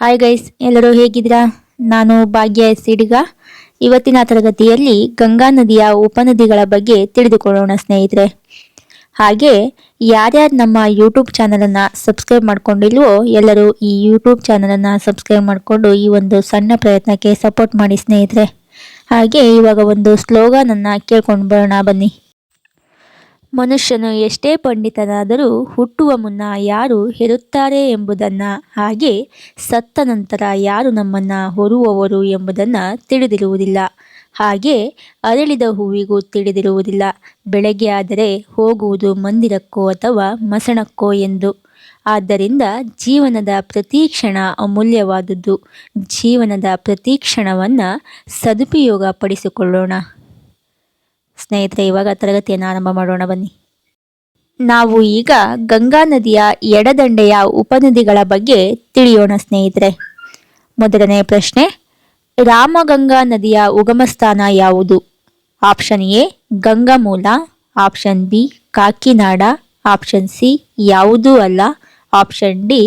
Hi guys ಎಲ್ಲರೂ ಹೇಗಿದ್ದೀರಾ? ನಾನು ಭಾಗ್ಯ ಸಿಡಿಗ ಇವತ್ತಿನ ತರಗತಿಯಲ್ಲಿ ಗಂಗಾ ನದಿಯ ಉಪನದಿಗಳ ಬಗ್ಗೆ ತಿಳಿದುಕೊಳ್ಳೋಣ ಸ್ನೇಹಿತರೆ. ಹಾಗೆ, ಯಾರ್ಯಾರು ನಮ್ಮ ಯೂಟ್ಯೂಬ್ ಚಾನಲನ್ನು ಸಬ್ಸ್ಕ್ರೈಬ್ ಮಾಡ್ಕೊಂಡಿಲ್ವೋ ಎಲ್ಲರೂ ಈ ಯೂಟ್ಯೂಬ್ ಚಾನಲನ್ನು ಸಬ್ಸ್ಕ್ರೈಬ್ ಮಾಡಿಕೊಂಡು ಈ ಒಂದು ಸಣ್ಣ ಪ್ರಯತ್ನಕ್ಕೆ ಸಪೋರ್ಟ್ ಮಾಡಿ ಸ್ನೇಹಿತರೆ. ಹಾಗೆ ಇವಾಗ ಒಂದು ಸ್ಲೋಗನನ್ನು ಕೇಳ್ಕೊಂಡು ಬರೋಣ ಬನ್ನಿ. ಮನುಷ್ಯನು ಎಷ್ಟೇ ಪಂಡಿತನಾದರೂ ಹುಟ್ಟುವ ಮುನ್ನ ಯಾರು ಹೆರುತ್ತಾರೆ ಎಂಬುದನ್ನು ಹಾಗೆ ಸತ್ತ ನಂತರ ಯಾರು ನಮ್ಮನ್ನು ಹೊರುವವರು ಎಂಬುದನ್ನು ತಿಳಿದಿರುವುದಿಲ್ಲ. ಹಾಗೆ ಅರಳಿದ ಹೂವಿಗೂ ತಿಳಿದಿರುವುದಿಲ್ಲ. ಬೆಳಗ್ಗೆ ಆದರೆ ಹೋಗುವುದು ಮಂದಿರಕ್ಕೋ ಅಥವಾ ಮಸಣಕ್ಕೋ ಎಂದು. ಆದ್ದರಿಂದ ಜೀವನದ ಪ್ರತಿ ಕ್ಷಣ ಅಮೂಲ್ಯವಾದುದು ಜೀವನದ ಪ್ರತಿ ಕ್ಷಣವನ್ನು ಸದುಪಯೋಗ ಪಡಿಸಿಕೊಳ್ಳೋಣ ಸ್ನೇಹಿತರೆ, ಇವಾಗ ತರಗತಿಯನ್ನು ಆರಂಭ ಮಾಡೋಣ ಬನ್ನಿ. ನಾವು ಈಗ ಗಂಗಾ ನದಿಯ ಎಡದಂಡೆಯ ಉಪನದಿಗಳ ಬಗ್ಗೆ ತಿಳಿಯೋಣ ಸ್ನೇಹಿತರೆ. ಮೊದಲನೇ ಪ್ರಶ್ನೆ, ರಾಮಗಂಗಾ ನದಿಯ ಉಗಮ ಸ್ಥಾನ ಯಾವುದು? Option A, Gangamula, option B, Kakinada, option C, ಯಾವುದೂ ಅಲ್ಲ, ಆಪ್ಷನ್ ಡಿ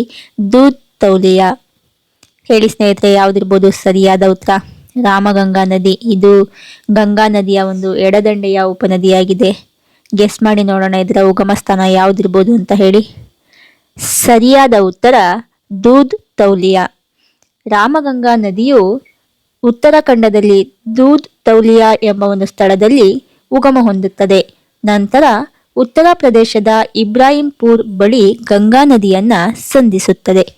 ದೂತ್ ತೌಲಿಯ ಹೇಳಿ ಸ್ನೇಹಿತರೆ, ಯಾವುದಿರ್ಬೋದು ಸರಿಯಾದ ಉತ್ತರ? ರಾಮಗಂಗಾ ನದಿ. ಇದು ಗಂಗಾ ನದಿಯ ಒಂದು ಎಡದಂಡೆಯ ಉಪನದಿಯಾಗಿದೆ. ಗೆಸ್ ಮಾಡಿ ನೋಡೋಣ, ಇದರ ಉಗಮ ಸ್ಥಾನ ಯಾವುದಿರ್ಬೋದು ಅಂತ ಹೇಳಿ. ಸರಿಯಾದ ಉತ್ತರ, ದೂದ್ ತೌಲಿಯ. ರಾಮಗಂಗಾ ನದಿಯು ಉತ್ತರಾಖಂಡದಲ್ಲಿ ದೂದ್ ತೌಲಿಯಾ ಎಂಬ ಒಂದು ಸ್ಥಳದಲ್ಲಿ ಉಗಮ ಹೊಂದುತ್ತದೆ. ನಂತರ ಉತ್ತರ ಪ್ರದೇಶದ ಇಬ್ರಾಹಿಂಪುರ್ ಬಳಿ ಗಂಗಾ ನದಿಯನ್ನ ಸಂಧಿಸುತ್ತದೆ.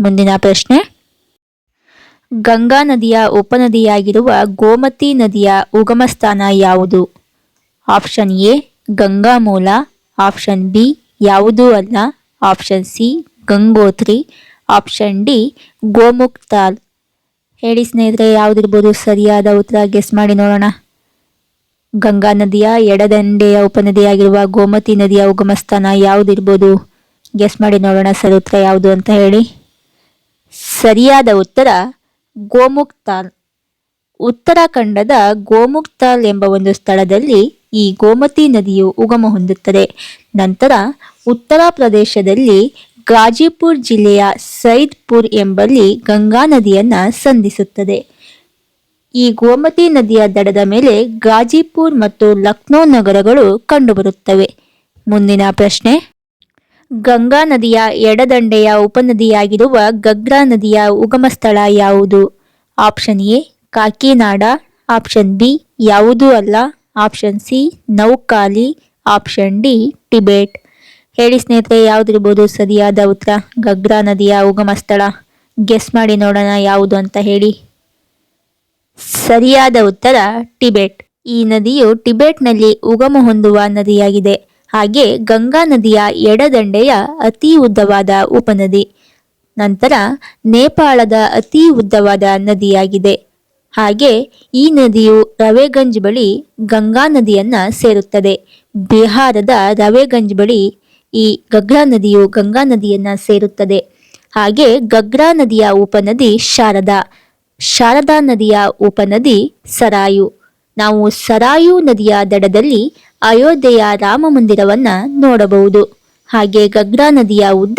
ಮುಂದಿನ ಪ್ರಶ್ನೆ. ಗಂಗಾ ನದಿಯ ಉಪನದಿಯಾಗಿರುವ ಗೋಮತಿ ನದಿಯ ಉಗಮ ಸ್ಥಾನ ಯಾವುದು? ಆಪ್ಷನ್ ಎ ಗಂಗಾ ಮೂಲ ಆಪ್ಷನ್ ಬಿ, ಯಾವುದೂ ಅಲ್ಲ. Option C, Gangotri. Option D ಗೋಮುಕ್ತಾಲ್ ಹೇಳಿ ಸ್ನೇಹಿತರೆ, ಯಾವುದಿರ್ಬೋದು? ಸರಿಯಾದ ಉತ್ತರ ಗೆಸ್ ಮಾಡಿ ನೋಡೋಣ. ಗಂಗಾ ನದಿಯ ಎಡದಂಡೆಯ ಉಪನದಿಯಾಗಿರುವ ಗೋಮತಿ ನದಿಯ ಉಗಮ ಸ್ಥಾನ ಯಾವುದಿರ್ಬೋದು? ಗೆಸ್ ಮಾಡಿ ನೋಡೋಣ ಸರಿ ಉತ್ತರ ಯಾವುದು ಅಂತ ಹೇಳಿ. ಸರಿಯಾದ ಉತ್ತರ ಗೋಮುಕ್ತಾಲ್. ಉತ್ತರಾಖಂಡದ ಗೋಮುಕ್ತಾಲ್ ಎಂಬ ಒಂದು ಸ್ಥಳದಲ್ಲಿ ಈ ಗೋಮತಿ ನದಿಯು ಉಗಮ ಹೊಂದುತ್ತದೆ. ನಂತರ ಉತ್ತರ ಪ್ರದೇಶದಲ್ಲಿ ಗಾಜಿಪುರ್ ಜಿಲ್ಲೆಯ ಸೈದ್ಪುರ್ ಎಂಬಲ್ಲಿ ಗಂಗಾ ನದಿಯನ್ನ ಸಂಧಿಸುತ್ತದೆ. ಈ ಗೋಮತಿ ನದಿಯ ದಡದ ಮೇಲೆ ಗಾಜಿಪುರ್ ಮತ್ತು ಲಕ್ನೋ ನಗರಗಳು ಕಂಡುಬರುತ್ತವೆ. ಮುಂದಿನ ಪ್ರಶ್ನೆ. ಗಂಗಾ ನದಿಯ ಎಡದಂಡೆಯ ಉಪನದಿಯಾಗಿರುವ ಗಗ್ರಾ ನದಿಯ ಉಗಮ ಸ್ಥಳ ಯಾವುದು? Option A, Kakinada. Option B, ಯಾವುದೂ ಅಲ್ಲ. Option C, Noakhali. Option D, Tibet. ಹೇಳಿ ಸ್ನೇಹಿತರೆ, ಯಾವುದಿರ್ಬೋದು ಸರಿಯಾದ ಉತ್ತರ? ಗಗ್ರಾ ನದಿಯ ಉಗಮ ಸ್ಥಳ ಗೆಸ್ ಮಾಡಿ ನೋಡೋಣ ಯಾವುದು ಅಂತ ಹೇಳಿ. ಸರಿಯಾದ ಉತ್ತರ, ಟಿಬೆಟ್. ಈ ನದಿಯು ಟಿಬೆಟ್ನಲ್ಲಿ ಉಗಮ ಹೊಂದುವ ನದಿಯಾಗಿದೆ. ಹಾಗೆ ಗಂಗಾ ನದಿಯ ಎಡದಂಡೆಯ ಅತಿ ಉದ್ದವಾದ ಉಪನದಿ. ನಂತರ ನೇಪಾಳದ ಅತಿ ಉದ್ದವಾದ ನದಿಯಾಗಿದೆ. ಹಾಗೆ ಈ ನದಿಯು ರವೆಗಂಜ್ ಬಳಿ ಗಂಗಾ ನದಿಯನ್ನ ಸೇರುತ್ತದೆ. ಬಿಹಾರದ ರವೆಗಂಜ್ ಬಳಿ ಈ ಗಗ್ರಾ ನದಿಯು ಗಂಗಾ ನದಿಯನ್ನ ಸೇರುತ್ತದೆ. ಹಾಗೆ ಗಗ್ರಾ ನದಿಯ ಉಪನದಿ ಶಾರದಾ. ಶಾರದಾ ನದಿಯ ಉಪನದಿ ಸರಾಯು. ನಾವು ಸರಾಯು ನದಿಯ ದಡದಲ್ಲಿ ಅಯೋಧ್ಯೆಯ ರಾಮ ಮಂದಿರವನ್ನ ನೋಡಬಹುದು. ಹಾಗೆ ಗಗ್ರಾ ನದಿಯ ಉದ್ದ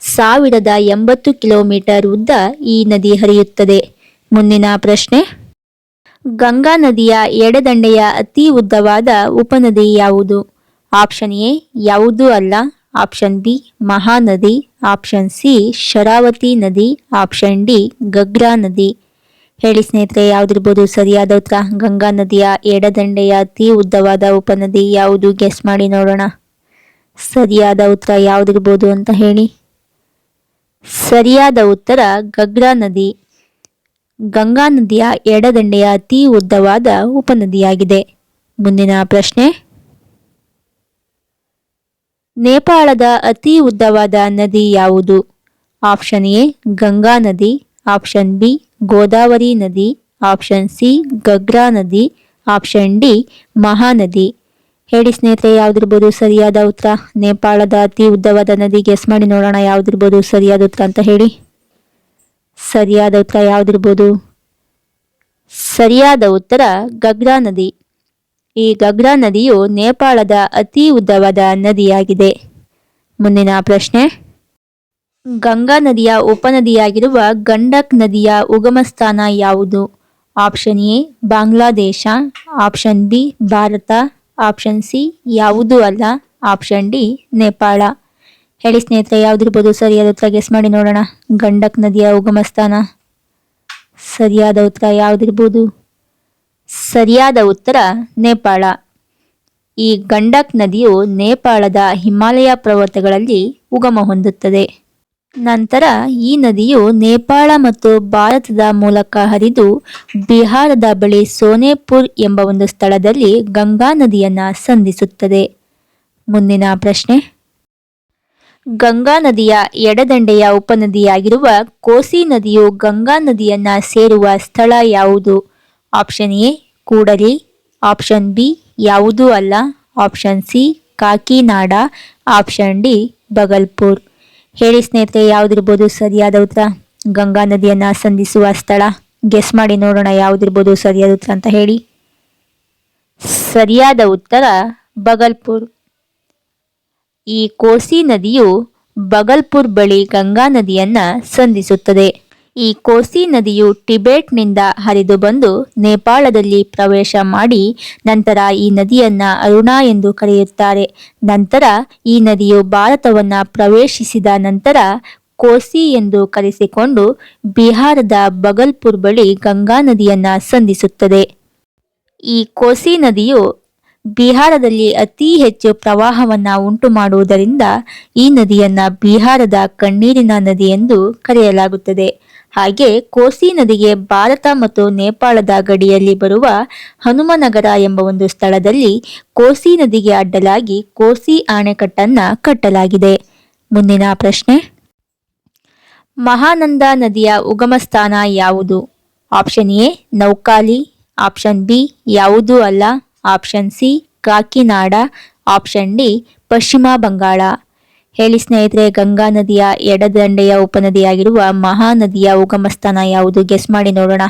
ಸಾವಿರದ ಎಂಬತ್ತು ಕಿಲೋಮೀಟರ್ ಉದ್ದ ಈ ನದಿ ಹರಿಯುತ್ತದೆ. ಮುಂದಿನ ಪ್ರಶ್ನೆ. ಗಂಗಾ ನದಿಯ ಎಡದಂಡೆಯ ಅತಿ ಉದ್ದವಾದ ಉಪನದಿ ಯಾವುದು? ಆಪ್ಷನ್ ಎ, ಯಾವುದೂ ಅಲ್ಲ. Option B, Mahanadi. Option C, Sharavati ನದಿ. ಆಪ್ಷನ್ ಡಿ, ಗಗ್ರಾ ನದಿ. ಹೇಳಿ ಸ್ನೇಹಿತರೆ, ಯಾವ್ದಿರ್ಬೋದು ಸರಿಯಾದ ಉತ್ತರ. ಗಂಗಾ ನದಿಯ ಎಡದಂಡೆಯ ಅತಿ ಉದ್ದವಾದ ಉಪನದಿ ಯಾವುದು? ಗೆಸ್ ಮಾಡಿ ನೋಡೋಣ. ಸರಿಯಾದ ಉತ್ತರ ಯಾವ್ದಿರ್ಬೋದು ಅಂತ ಹೇಳಿ. ಸರಿಯಾದ ಉತ್ತರ ಗಗ್ರಾ ನದಿ. ಗಂಗಾ ನದಿಯ ಎಡದಂಡೆಯ ಅತಿ ಉದ್ದವಾದ ಉಪನದಿಯಾಗಿದೆ. ಮುಂದಿನ ಪ್ರಶ್ನೆ. ನೇಪಾಳದ ಅತಿ ಉದ್ದವಾದ ನದಿ ಯಾವುದು? ಆಪ್ಷನ್ ಎ, ಗಂಗಾ ನದಿ. ಆಪ್ಷನ್ ಬಿ ಗೋದಾವರಿ ನದಿ ಆಪ್ಷನ್ ಸಿ ಗಗ್ರಾ ನದಿ ಆಪ್ಷನ್ ಡಿ ಮಹಾನದಿ. ಹೇಳಿ ಸ್ನೇಹಿತರೆ, ಯಾವ್ದಿರ್ಬೋದು ಸರಿಯಾದ ಉತ್ತರ? ನೇಪಾಳದ ಅತಿ ಉದ್ದವಾದ ನದಿ ಗೆಸ್ ಮಾಡಿ ನೋಡೋಣ, ಯಾವ್ದಿರ್ಬೋದು ಸರಿಯಾದ ಉತ್ತರ ಅಂತ ಹೇಳಿ. ಸರಿಯಾದ ಉತ್ತರ ಯಾವ್ದಿರ್ಬೋದು? ಸರಿಯಾದ ಉತ್ತರ ಗಗ್ರಾ ನದಿ. ಈ ಗಗ್ರಾ ನದಿಯು ನೇಪಾಳದ ಅತಿ ಉದ್ದವಾದ ನದಿಯಾಗಿದೆ. ಮುಂದಿನ ಪ್ರಶ್ನೆ. ಗಂಗಾ ನದಿಯ ಉಪನದಿಯಾಗಿರುವ ಗಂಡಕ್ ನದಿಯ ಉಗಮ ಸ್ಥಾನ ಯಾವುದು? Option A, Bangladesh. Option B, Bharat. Option C, ಯಾವುದೂ ಅಲ್ಲ. Option D, Nepal. ಹೇಳಿ ಸ್ನೇಹಿತರೆ, ಯಾವುದಿರ್ಬೋದು? ಸರಿಯಾದ ಉತ್ತರ ಗೆಸ್ ಮಾಡಿ ನೋಡೋಣ. ಗಂಡಕ್ ನದಿಯ ಉಗಮ ಸ್ಥಾನ ಸರಿಯಾದ ಉತ್ತರ ಯಾವುದಿರ್ಬೋದು? ಸರಿಯಾದ ಉತ್ತರ ನೇಪಾಳ. ಈ ಗಂಡಕ್ ನದಿಯು ನೇಪಾಳದ ಹಿಮಾಲಯ ಪರ್ವತಗಳಲ್ಲಿ ಉಗಮ ಹೊಂದುತ್ತದೆ. ನಂತರ ಈ ನದಿಯು ನೇಪಾಳ ಮತ್ತು ಭಾರತದ ಮೂಲಕ ಹರಿದು ಬಿಹಾರದ ಬಳಿ ಸೋನೆಪುರ್ ಎಂಬ ಒಂದು ಸ್ಥಳದಲ್ಲಿ ಗಂಗಾ ನದಿಯನ್ನ ಸಂಧಿಸುತ್ತದೆ. ಮುಂದಿನ ಪ್ರಶ್ನೆ. ಗಂಗಾ ನದಿಯ ಎಡದಂಡೆಯ ಉಪನದಿಯಾಗಿರುವ ಕೋಸಿ ನದಿಯು ಗಂಗಾ ನದಿಯನ್ನ ಸೇರುವ ಸ್ಥಳ ಯಾವುದು? Option A, Kudali. Option B, ಯಾವುದೂ ಅಲ್ಲ. Option C, Kakinada. Option D Bhagalpur ಹೇಳಿ ಸ್ನೇಹಿತರೆ, ಯಾವ್ದಿರ್ಬೋದು ಸರಿಯಾದ ಉತ್ತರ? ಗಂಗಾ ನದಿಯನ್ನ ಸಂಧಿಸುವ ಸ್ಥಳ? ಗೆಸ್ ಮಾಡಿ ನೋಡೋಣ, ಯಾವ್ದಿರ್ಬೋದು ಸರಿಯಾದ ಉತ್ತರ ಅಂತ ಹೇಳಿ. ಸರಿಯಾದ ಉತ್ತರ ಬಗಲ್ಪುರ್ ಈ ಕೋಸಿ ನದಿಯು ಬಗಲ್ಪುರ್ ಬಳಿ ಗಂಗಾ ನದಿಯನ್ನ ಸಂಧಿಸುತ್ತದೆ. ಈ ಕೋಸಿ ನದಿಯು ಟಿಬೆಟ್ನಿಂದ ಹರಿದು ಬಂದು ನೇಪಾಳದಲ್ಲಿ ಪ್ರವೇಶ ಮಾಡಿ ನಂತರ ಈ ನದಿಯನ್ನ ಅರುಣಾ ಎಂದು ಕರೆಯುತ್ತಾರೆ. ನಂತರ ಈ ನದಿಯು ಭಾರತವನ್ನು ಪ್ರವೇಶಿಸಿದ ನಂತರ ಕೋಸಿ ಎಂದು ಕರೆಸಿಕೊಂಡು ಬಿಹಾರದ ಬಗಲ್ಪುರ್ ಬಳಿ ಗಂಗಾ ನದಿಯನ್ನ ಸಂಧಿಸುತ್ತದೆ. ಈ ಕೋಸಿ ನದಿಯು ಬಿಹಾರದಲ್ಲಿ ಅತಿ ಹೆಚ್ಚು ಪ್ರವಾಹವನ್ನ ಉಂಟು ಮಾಡುವುದರಿಂದ ಈ ನದಿಯನ್ನ ಬಿಹಾರದ ಕಣ್ಣೀರಿನ ನದಿ ಎಂದು ಕರೆಯಲಾಗುತ್ತದೆ. ಹಾಗೆ ಕೋಸಿ ನದಿಗೆ ಭಾರತ ಮತ್ತು ನೇಪಾಳದ ಗಡಿಯಲ್ಲಿ ಬರುವ ಹನುಮನಗರ ಎಂಬ ಒಂದು ಸ್ಥಳದಲ್ಲಿ ಕೋಸಿ ನದಿಗೆ ಅಡ್ಡಲಾಗಿ ಕೋಸಿ ಅಣೆಕಟ್ಟನ್ನ ಕಟ್ಟಲಾಗಿದೆ. ಮುಂದಿನ ಪ್ರಶ್ನೆ. ಮಹಾನಂದ ನದಿಯ ಉಗಮ ಸ್ಥಾನ ಯಾವುದು? Option A, Noakhali. Option B, ಯಾವುದೂ ಅಲ್ಲ. Option C, Kakinada. Option D, Paschim Bangal. ಹೇಳಿ ಸ್ನೇಹಿತರೆ, ಗಂಗಾ ನದಿಯ ಎಡದಂಡೆಯ ಉಪನದಿಯಾಗಿರುವ ಮಹಾನದಿಯ ಉಗಮ ಸ್ಥಾನ ಯಾವುದು? ಗೆಸ್ ಮಾಡಿ ನೋಡೋಣ.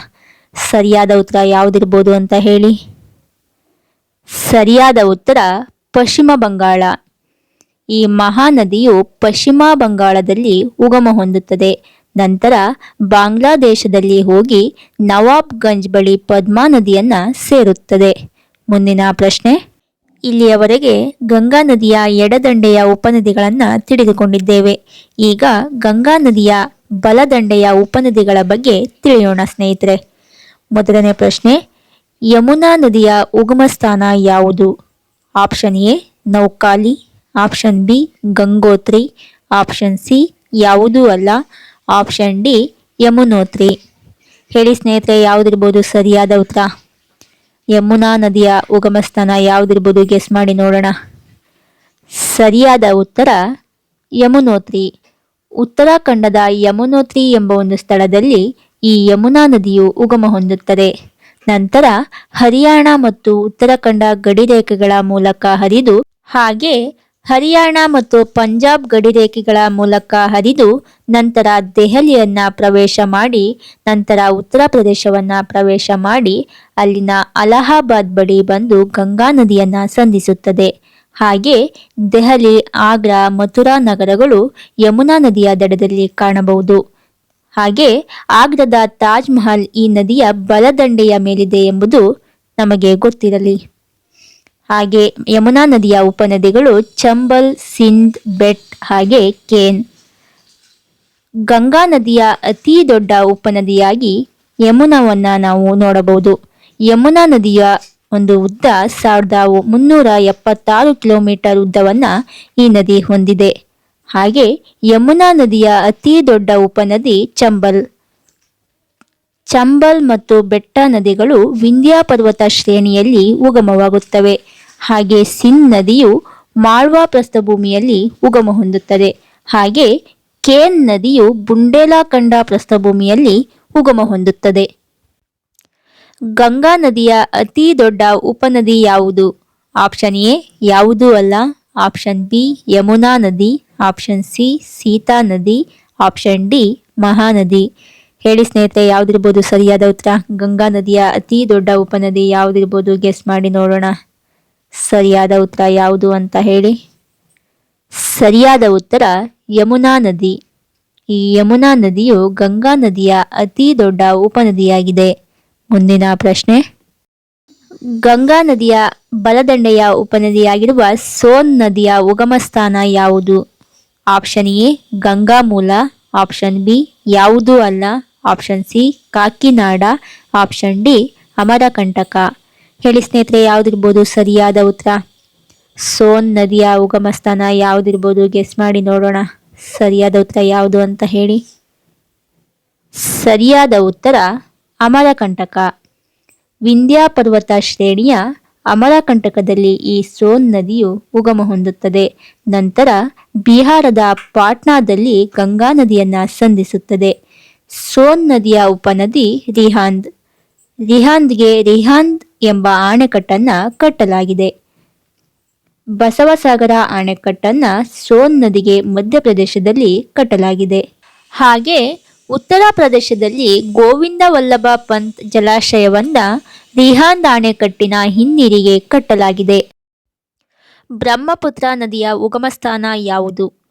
ಸರಿಯಾದ ಉತ್ತರ ಯಾವುದಿರ್ಬೋದು ಅಂತ ಹೇಳಿ. ಸರಿಯಾದ ಉತ್ತರ ಪಶ್ಚಿಮ ಬಂಗಾಳ. ಈ ಮಹಾನದಿಯು ಪಶ್ಚಿಮ ಬಂಗಾಳದಲ್ಲಿ ಉಗಮ ಹೊಂದುತ್ತದೆ. ನಂತರ ಬಾಂಗ್ಲಾದೇಶದಲ್ಲಿ ಹೋಗಿ ನವಾಬ್ಗಂಜ್ ಬಳಿ ಪದ್ಮಾ ನದಿಯನ್ನ ಸೇರುತ್ತದೆ. ಮುಂದಿನ ಪ್ರಶ್ನೆ. ಇಲ್ಲಿಯವರೆಗೆ ಗಂಗಾ ನದಿಯ ಎಡದಂಡೆಯ ಉಪನದಿಗಳನ್ನು ತಿಳಿದುಕೊಂಡಿದ್ದೇವೆ. ಈಗ ಗಂಗಾ ನದಿಯ ಬಲದಂಡೆಯ ಉಪನದಿಗಳ ಬಗ್ಗೆ ತಿಳಿಯೋಣ, ಸ್ನೇಹಿತರೆ. ಮೊದಲನೇ ಪ್ರಶ್ನೆ, ಯಮುನಾ ನದಿಯ ಉಗಮ ಸ್ಥಾನ ಯಾವುದು? Option A, Noakhali, option B, Gangotri, option C, ಯಾವುದೂ ಅಲ್ಲ. Option D, Yamunotri. ಹೇಳಿ ಸ್ನೇಹಿತರೆ, ಯಾವುದಿರ್ಬೋದು ಸರಿಯಾದ ಉತ್ತರ? ಯಮುನಾ ನದಿಯ ಉಗಮ ಸ್ಥಾನ ಯಾವುದಿರ್ಬೋದು ಗೆಸ್ ಮಾಡಿ ನೋಡೋಣ. ಸರಿಯಾದ ಉತ್ತರ ಯಮುನೋತ್ರಿ. ಉತ್ತರಾಖಂಡದ ಯಮುನೋತ್ರಿ ಎಂಬ ಒಂದು ಸ್ಥಳದಲ್ಲಿ ಈ ಯಮುನಾ ನದಿಯು ಉಗಮ ಹೊಂದುತ್ತದೆ. ನಂತರ ಹರಿಯಾಣ ಮತ್ತು ಉತ್ತರಾಖಂಡ ಗಡಿರೇಖೆಗಳ ಮೂಲಕ ಹರಿದು ಹಾಗೆ ಹರಿಯಾಣ ಮತ್ತು ಪಂಜಾಬ್ ಗಡಿರೇಖೆಗಳ ಮೂಲಕ ಹರಿದು ನಂತರ ದೆಹಲಿಯನ್ನ ಪ್ರವೇಶ ಮಾಡಿ ನಂತರ ಉತ್ತರ ಪ್ರದೇಶವನ್ನ ಪ್ರವೇಶ ಮಾಡಿ ಅಲ್ಲಿನ ಅಲಹಾಬಾದ್ ಬಳಿ ಬಂದು ಗಂಗಾ ನದಿಯನ್ನ ಸಂಧಿಸುತ್ತದೆ. ಹಾಗೆ ದೆಹಲಿ, ಆಗ್ರಾ, ಮಥುರಾ ನಗರಗಳು ಯಮುನಾ ನದಿಯ ದಡದಲ್ಲಿ ಕಾಣಬಹುದು. ಹಾಗೆ ಆಗ್ರಾದ ತಾಜ್ ಮಹಲ್ ಈ ನದಿಯ ಬಲದಂಡೆಯ ಮೇಲಿದೆ ಎಂಬುದು ನಮಗೆ ಗೊತ್ತಿರಲಿ. ಹಾಗೆ ಯಮುನಾ ನದಿಯ ಉಪನದಿಗಳು ಚಂಬಲ್, ಸಿಂಧ್, ಬೆಟ್ ಹಾಗೆ ಕೇನ್. ಗಂಗಾ ನದಿಯ ಅತಿ ದೊಡ್ಡ ಉಪನದಿಯಾಗಿ ಯಮುನಾವನ್ನ ನಾವು ನೋಡಬಹುದು. ಯಮುನಾ ನದಿಯ ಒಂದು ಉದ್ದ ಸಾವಿರದ ಮುನ್ನೂರ ಎಪ್ಪತ್ತಾರು ಕಿಲೋಮೀಟರ್ ಉದ್ದವನ್ನ ಈ ನದಿ ಹೊಂದಿದೆ. ಹಾಗೆ ಯಮುನಾ ನದಿಯ ಅತಿ ದೊಡ್ಡ ಉಪನದಿ ಚಂಬಲ್. ಚಂಬಲ್ ಮತ್ತು ಬೆಟ್ಟ ನದಿಗಳು ವಿಂಧ್ಯ ಪರ್ವತ ಶ್ರೇಣಿಯಲ್ಲಿ ಉಗಮವಾಗುತ್ತವೆ. ಹಾಗೆ ಸಿನ್ ನದಿಯು ಮಾಳ್ವಾ ಪ್ರಸ್ಥಭೂಮಿಯಲ್ಲಿ ಉಗಮ ಹೊಂದುತ್ತದೆ. ಹಾಗೆ ಕೇನ್ ನದಿಯು ಬುಂಡೇಲಾಖಂಡ ಪ್ರಸ್ಥಭೂಮಿಯಲ್ಲಿ ಉಗಮ ಹೊಂದುತ್ತದೆ. ಗಂಗಾ ನದಿಯ ಅತಿ ದೊಡ್ಡ ಉಪನದಿ ಯಾವುದು? ಆಪ್ಷನ್ ಎ, ಯಾವುದೂ ಅಲ್ಲ. ಆಪ್ಷನ್ ಬಿ, ಯಮುನಾ ನದಿ. ಆಪ್ಷನ್ ಸಿ, ಸೀತಾ ನದಿ. Option D, Mahanadi. ಹೇಳಿ ಸ್ನೇಹಿತರೆ, ಯಾವ್ದಿರ್ಬೋದು ಸರಿಯಾದ ಉತ್ತರ? ಗಂಗಾ ನದಿಯ ಅತಿ ದೊಡ್ಡ ಉಪನದಿ ಯಾವ್ದಿರ್ಬೋದು ಗೆಸ್ ಮಾಡಿ ನೋಡೋಣ. ಸರಿಯಾದ ಉತ್ತರ ಯಾವುದು ಅಂತ ಹೇಳಿ. ಸರಿಯಾದ ಉತ್ತರ ಯಮುನಾ ನದಿ. ಈ ಯಮುನಾ ನದಿಯು ಗಂಗಾ ನದಿಯ ಅತಿ ದೊಡ್ಡ ಉಪನದಿಯಾಗಿದೆ. ಮುಂದಿನ ಪ್ರಶ್ನೆ. ಗಂಗಾ ನದಿಯ ಬಲದಂಡೆಯ ಉಪನದಿಯಾಗಿರುವ ಸೋನ್ ನದಿಯ ಉಗಮ ಸ್ಥಾನ ಯಾವುದು? ಆಪ್ಷನ್ ಎ, ಗಂಗಾ ಮೂಲ. ಆಪ್ಷನ್ ಬಿ, ಯಾವುದೂ ಅಲ್ಲ. Option C Kakinada option D Amarkantak ಹೇಳಿ ಸ್ನೇಹಿತರೆ, ಯಾವುದಿರ್ಬೋದು ಸರಿಯಾದ ಉತ್ತರ? ಸೋನ್ ನದಿಯ ಉಗಮ ಸ್ಥಾನ ಯಾವುದಿರ್ಬೋದು ಗೆಸ್ ಮಾಡಿ ನೋಡೋಣ. ಸರಿಯಾದ ಉತ್ತರ ಯಾವುದು ಅಂತ ಹೇಳಿ. ಸರಿಯಾದ ಉತ್ತರ, ಅಮರಕಂಟಕ. ವಿಂಧ್ಯಾ ಪರ್ವತ ಶ್ರೇಣಿಯ ಅಮರಕಂಟಕದಲ್ಲಿ ಈ ಸೋನ್ ನದಿಯು ಉಗಮ ಹೊಂದುತ್ತದೆ. ನಂತರ ಬಿಹಾರದ ಪಾಟ್ನಾದಲ್ಲಿ ಗಂಗಾ ನದಿಯನ್ನ ಸಂಧಿಸುತ್ತದೆ. ಸೋನ್ ನದಿಯ ಉಪನದಿ ರಿಹಾಂದ್. ರಿಹಾಂದ್ಗೆ ರಿಹಾಂದ್ ಎಂಬ ಅಣೆಕಟ್ಟನ್ನ ಕಟ್ಟಲಾಗಿದೆ. ಬಸವಸಾಗರ ಅಣೆಕಟ್ಟನ್ನ ಸೋನ್ ನದಿಗೆ ಮಧ್ಯಪ್ರದೇಶದಲ್ಲಿ ಕಟ್ಟಲಾಗಿದೆ. ಹಾಗೆ ಉತ್ತರ ಪ್ರದೇಶದಲ್ಲಿ ಗೋವಿಂದ ವಲ್ಲಭ ಪಂತ್ ಜಲಾಶಯವನ್ನ ರಿಹಾಂದ್ ಅಣೆಕಟ್ಟಿನ ಹಿನ್ನೀರಿಗೆ ಕಟ್ಟಲಾಗಿದೆ. ಬ್ರಹ್ಮಪುತ್ರ ನದಿಯ ಉಗಮಸ್ಥಾನ ಯಾವುದು?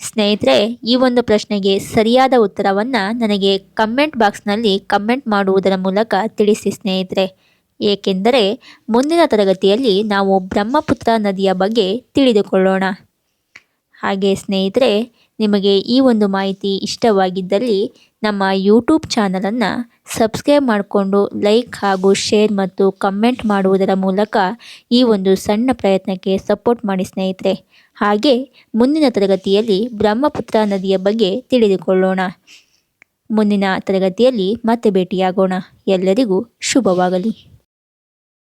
ಸ್ನೇಹಿತರೆ, ಈ ಒಂದು ಪ್ರಶ್ನೆಗೆ ಸರಿಯಾದ ಉತ್ತರವನ್ನು ನನಗೆ ಕಮೆಂಟ್ ಬಾಕ್ಸ್ನಲ್ಲಿ ಕಮೆಂಟ್ ಮಾಡುವುದರ ಮೂಲಕ ತಿಳಿಸಿ ಸ್ನೇಹಿತರೆ. ಏಕೆಂದರೆ, ಮುಂದಿನ ತರಗತಿಯಲ್ಲಿ ನಾವು ಬ್ರಹ್ಮಪುತ್ರ ನದಿಯ ಬಗ್ಗೆ ತಿಳಿದುಕೊಳ್ಳೋಣ. ಹಾಗೆ ಸ್ನೇಹಿತರೆ, ನಿಮಗೆ ಈ ಒಂದು ಮಾಹಿತಿ ಇಷ್ಟವಾಗಿದ್ದಲ್ಲಿ ನಮ್ಮ ಯೂಟ್ಯೂಬ್ ಚಾನಲನ್ನು ಸಬ್ಸ್ಕ್ರೈಬ್ ಮಾಡಿಕೊಂಡು ಲೈಕ್ ಹಾಗೂ ಶೇರ್ ಮತ್ತು ಕಮೆಂಟ್ ಮಾಡುವುದರ ಮೂಲಕ ಈ ಒಂದು ಸಣ್ಣ ಪ್ರಯತ್ನಕ್ಕೆ ಸಪೋರ್ಟ್ ಮಾಡಿ ಸ್ನೇಹಿತರೆ. ಹಾಗೆ ಮುಂದಿನ ತರಗತಿಯಲ್ಲಿ ಬ್ರಹ್ಮಪುತ್ರ ನದಿಯ ಬಗ್ಗೆ ತಿಳಿದುಕೊಳ್ಳೋಣ. ಮುಂದಿನ ತರಗತಿಯಲ್ಲಿ ಮತ್ತೆ ಭೇಟಿಯಾಗೋಣ. ಎಲ್ಲರಿಗೂ ಶುಭವಾಗಲಿ.